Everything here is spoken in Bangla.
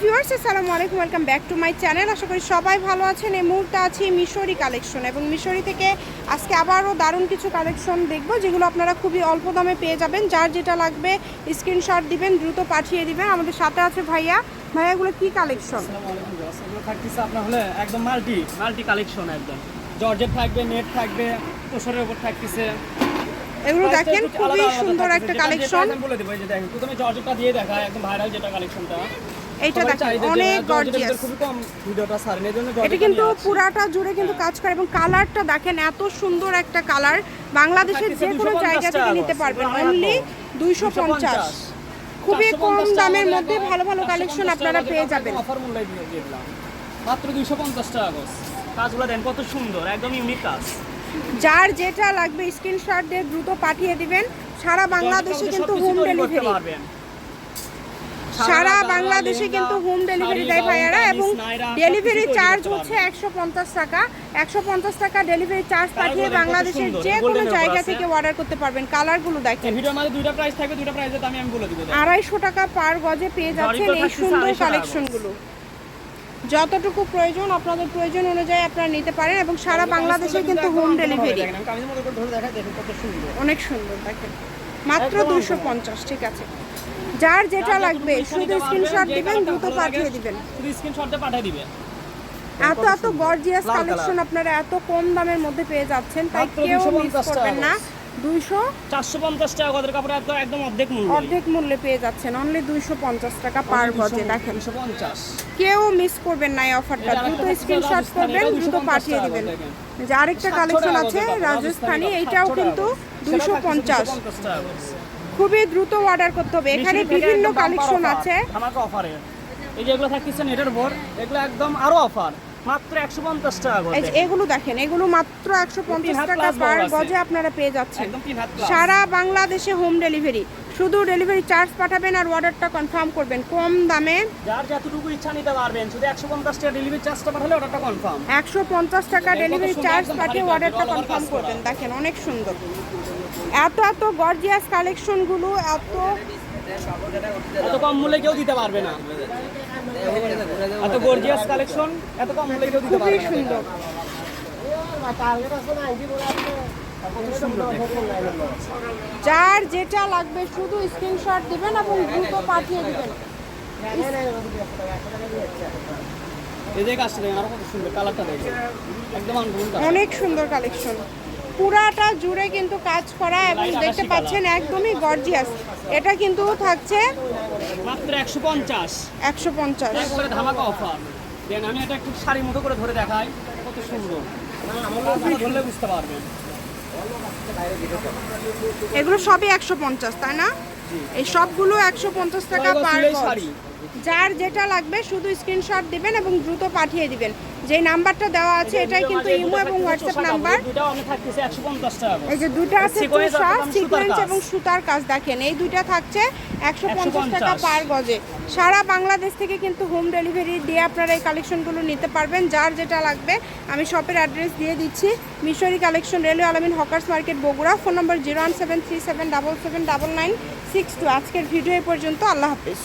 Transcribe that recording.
ভিউয়ার্স আসসালামু আলাইকুম welcome back to my channel আশা করি সবাই ভালো আছেন। এই মুহূর্তে আছি মিশরি কালেকশন এবং মিশরি থেকে আজকে আবারও দারুণ কিছু কালেকশন দেখব যেগুলো আপনারা খুবই অল্প দামে পেয়ে যাবেন। যার যেটা লাগবে স্ক্রিনশট দিবেন দ্রুত পাঠিয়ে দিবেন। আমাদের সাথে আছে ভাইয়া। ভাইয়া এগুলো কি কালেকশন আপনার হলে একদম মাল্টি মাল্টি কালেকশন একদম। জর্জেট থাকবে নেট থাকবে তোষরের উপর থাকতেছে। এগুলো দেখেন খুবই সুন্দর একটা কালেকশন বলে দেবো এই যে দেখেন প্রথমে জর্জেটটা দিয়ে দেখা একদম ভাইরাল যেটা কালেকশনটা এইটা দেখেন অনেক গর্জিয়াস জন্য এটা কিন্তু পুরাটা জুড়ে কিন্তু কাজ করে এবং কালারটা দেখেন এত সুন্দর একটা কালার। বাংলাদেশের যে কোনো জায়গা থেকে নিতে পারবেন। অনলি দুইশো পঞ্চাশ। খুবই কম দামের মধ্যে ভালো ভালো কালেকশন আপনারা পেয়ে যাবেন। অফার মূল্যে দিয়ে দিয়ে দিলাম। মাত্র দুইশো পঞ্চাশ টাকা কাজগুলো দেন কত সুন্দর একদম ইউনিক কাজ। যার যেটা লাগবে স্ক্রিনশট দিয়ে দ্রুত পাঠিয়ে দিবেন। সারা বাংলাদেশে কিন্তু হোম ডেলিভারি পারবেন। সারা বাংলাদেশে কিন্তু হোম ডেলিভারি দেয় ভাইয়ারা এবং ডেলিভারি চার্জ হচ্ছে একশো পঞ্চাশ টাকা। একশো পঞ্চাশ টাকা ডেলিভারি চার্জ পাঠিয়ে বাংলাদেশের যে কোনো জায়গা। থেকে অর্ডার করতে পারবেন। কালারগুলো দেখেন। দুইটা প্রাইস থাকবে দুইটা প্রাইসের দামই আমি বলে দিব আড়াইশো টাকা পার গজে পেয়ে যাচ্ছেন এই সুন্দর 250 কালেকশনগুলো যতটুকু প্রয়োজন আপনাদের প্রয়োজন অনুযায়ী আপনারা নিতে পারেন এবং সারা বাংলাদেশে কিন্তু হোম ডেলিভারি অনেক সুন্দর দেখেন। মাত্র দুশো পঞ্চাশ ঠিক আছে। যার যেটা লাগবে শুধু স্ক্রিনশট দিবেন দ্রুত পাঠিয়ে দিবেন। শুধু স্ক্রিনশট দিয়ে পাঠিয়ে দিবে এত এত গর্জিয়াস কালেকশন আপনারা এত কম দামের মধ্যে পেয়ে যাচ্ছেন তাই কেউ মিস করবেন না। দুইশো চারশো পঞ্চাশ টাকা গদের কাপড় একদম একদম অর্ধেক মূল্য। অর্ধেক মূল্যে পেয়ে যাচ্ছেন অনলি দুইশো পঞ্চাশ টাকা পার গজে দেখেন। কেউ মিস করবেন না এই অফারটা দ্রুত স্ক্রিনশট করবেন দ্রুত পাঠিয়ে দিবেন। যে আরেকটা কালেকশন আছে গজের রাজস্থানি এইটাও কিন্তু 700 দুইশো টাকা, পঞ্চাশ। 250 টাকা গজ। খুবই দ্রুত অর্ডার করতে হবে। এখানে বিভিন্ন কালেকশন আছে। অফারে এই যে থাকতেছে নেটের বোর্ড এগুলো একদম আরও অফার মাত্র একশো পঞ্চাশ টাকা গজে এগুলো দেখেন এগুলো মাত্র একশো পঞ্চাশ তিন হাত টাকা পার গজে আপনারা পেয়ে যাচ্ছেন। সারা বাংলাদেশে হোম ডেলিভারি শুধু ডেলিভারি চার্জ পাঠাবেন আর অর্ডারটা কনফার্ম করবেন কম দামে। যার যতটুকু ইচ্ছা নিতে পারবেন শুধু একশো পঞ্চাশ টাকা ডেলিভারি চার্জটা পাঠালে অর্ডারটা কনফার্ম একশো পঞ্চাশ টাকা ডেলিভারি চার্জ পাঠিয়ে অর্ডারটা কনফার্ম করবেন। দেখেন অনেক সুন্দর। এত এত গর্জিয়াস কালেকশনগুলো এত এত কম মূল্যে কেউ দিতে পারবে না। এত গর্জিয়াস কালেকশন এত কম মূল্যে কেউ দিতে পারবে না। সুন্দর। যার যেটা লাগবে শুধু স্ক্রিনশট দিবেন এবং দ্রুত পাঠিয়ে দিবেন। অনেক সুন্দর কালেকশন পুরাটা জুড়ে কিন্তু কাজ করা এবং দেখতে পাচ্ছেন একদমই গর্জিয়াস। এটা কিন্তু থাকছে মাত্র একশো পঞ্চাশ। একশো পঞ্চাশ। একবারে ধামাকা অফার দেন আমি এটা একটু শাড়ির মতো করে ধরে দেখাই। কত সুন্দর। ধরলে বুঝতে পারবেন। এগুলো সবই একশো পঞ্চাশ তাই না? এই সবগুলো একশো পঞ্চাশ টাকা পার শাড়ি। যার যেটা লাগবে শুধু স্ক্রিনশট দিবেন এবং দ্রুত পাঠিয়ে দিবেন। যে নাম্বারটা দেওয়া আছে এটাই কিন্তু ইমো এবং হোয়াটসঅ্যাপ নাম্বার এই যে দুটো আছে সিকোয়েন্স। এবং সুতার কাজ দেখেন এই দুইটা থাকছে একশো পঞ্চাশ 150 টাকা পার গজে। সারা বাংলাদেশ থেকে কিন্তু হোম ডেলিভারি দিয়ে আপনারা এই কালেকশনগুলো নিতে পারবেন। যার যেটা লাগবে আমি শপের অ্যাড্রেস দিয়ে দিচ্ছি। Mishri collection railway Almin hawkers market Bogura. Phone number zero one seven three seven double seven double nine six two আজকের ভিডিও এ পর্যন্ত আল্লাহ হাফিজ।